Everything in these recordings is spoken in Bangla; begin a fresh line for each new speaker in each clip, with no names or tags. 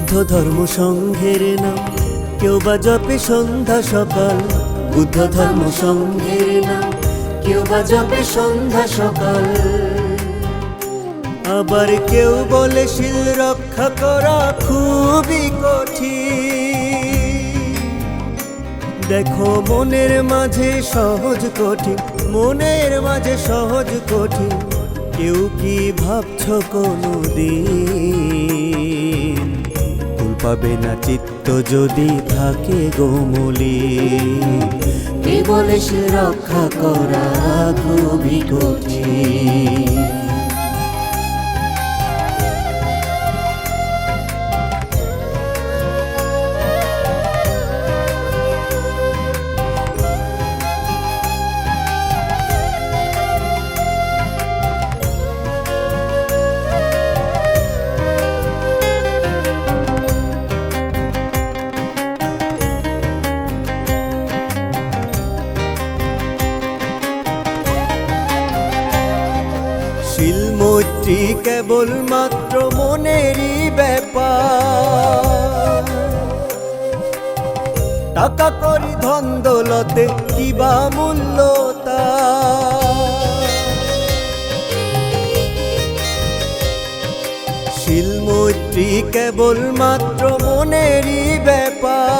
ধর্ম সংঘের নাম। কেউ বা জপে সন্ধ্যা সকাল, বুদ্ধ ধর্ম সংঘের নাম। কেউ বা জপে সন্ধ্যা সকাল। আবার কেউ বলে শিল রক্ষা করা খুবই কঠিন। দেখো মনের মাঝে সহজ কঠিন, মনের মাঝে সহজ কঠিন। কেউ কি ভাবছ কোনো দিন পাবে না চিত্ত যদি থাকে গোমলি কে বলে সে রক্ষা করা খুবই কঠিন। কেবল মাত্র মনেরই ব্যাপার। টাকা করি ধন দৌলতে কিবা মূল্য তার? শিলমৈত্রী কেবল মাত্র মনেরই ব্যাপার।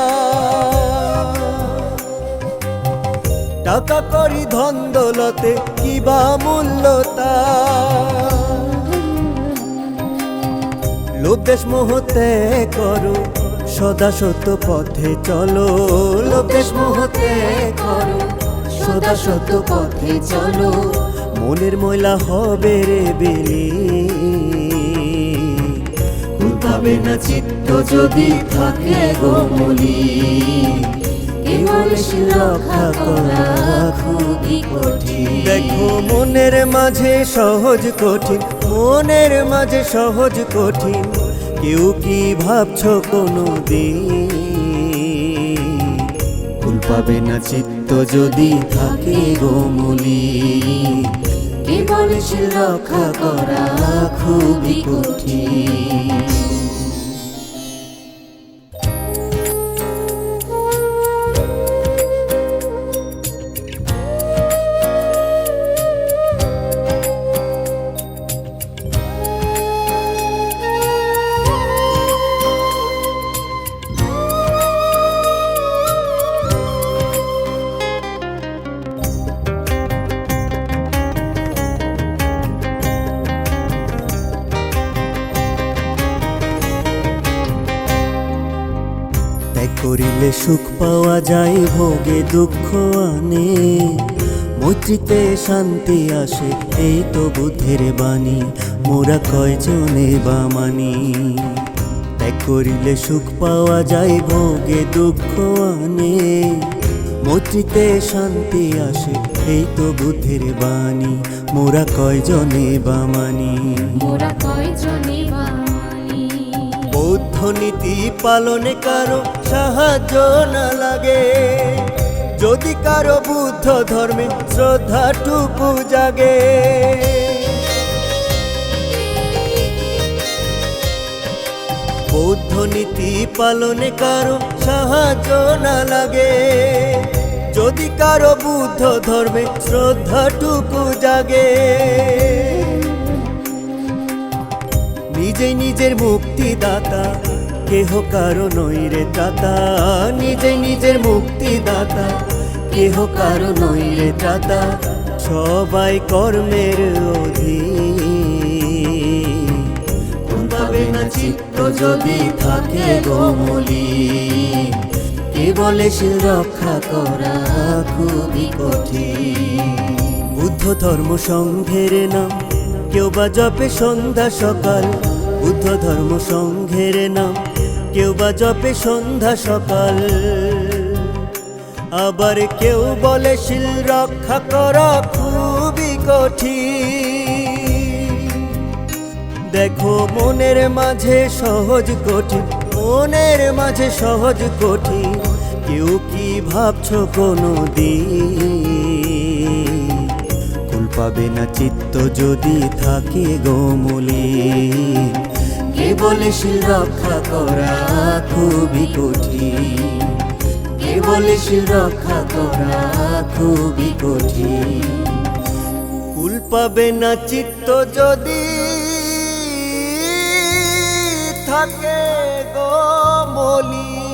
টাকা করি ধন দৌলতে কিবা মূল্য লোভ মোহতে করো, সদা সত্য পথে চলো। লোকেশ মোহতে করো, সদা সত্য পথে চলো। মনের ময়লা হবে রে বেলি। ফুল না চিত্ত যদি থাকে রক্ষা করা খুবই কঠিন দেখো মনের মাঝে সহজ কঠিন মনের মাঝে সহজ কঠিন। কেউ কি ভাবছ কোনো দিন ফুল পাবে না চিত্ত যদি থাকে গোমলি কে সে রক্ষা করা খুবই কঠিন। করিলে সুখ পাওয়া যায়, ভোগে দুঃখ আনে। মৈত্রীতে শান্তি আসে, এই তো বুদ্ধের বাণী। মোরা কয়জনে বা মানি? ত্যাগ করিলে সুখ পাওয়া যায়, ভোগে দুঃখ আনে। মৈত্রীতে শান্তি আসে, এই তো বুদ্ধের বাণী। মোরা কয়জনে বা মানি?
মোরা কয়জনে
বৌদ্ধ নীতি পালনে কারও সাহায্য না লাগে। যদি কারও বুদ্ধ ধর্মে শ্রদ্ধাটুকু জাগে। বৌদ্ধ নীতি পালনে কারও সাহায্য না লাগে। যদি কারও বুদ্ধ ধর্মে শ্রদ্ধাটুকু জাগে। নিজে নিজের মুক্তিদাতা, কেহ কারও নইরে ত্রাতা নিজে নিজের মুক্তিদাতা, কেহ কারও নইরে ত্রাতা সবাই কর্মের অধীন। কোন পাবে না চিত্ত যদি থাকে গোমলি। কে বলে সে রক্ষা করা খুবই কঠিন। বুদ্ধ ধর্ম সংঘের নাম, কেউ বা জপে সন্ধ্যা সকাল। বুদ্ধ ধর্ম সংঘের নাম। কেউ বা জপে সন্ধ্যা সকাল। আবার কেউ বলে, শিল রক্ষা করা, খুবই কঠিন। দেখো, মনের মাঝে সহজ কঠিন, মনের মাঝে সহজ কঠিন। কেউ কি ভাবছ কোনো দিন পাবে না চিত্ত যদি থাকে গোমলি
কে
কে বলে শিল রক্ষা করা খুবই কঠিন। কে বলে শিল রক্ষা করা খুবই কঠিন। কুল পাবে না চিত্ত যদি থাকে গো মলি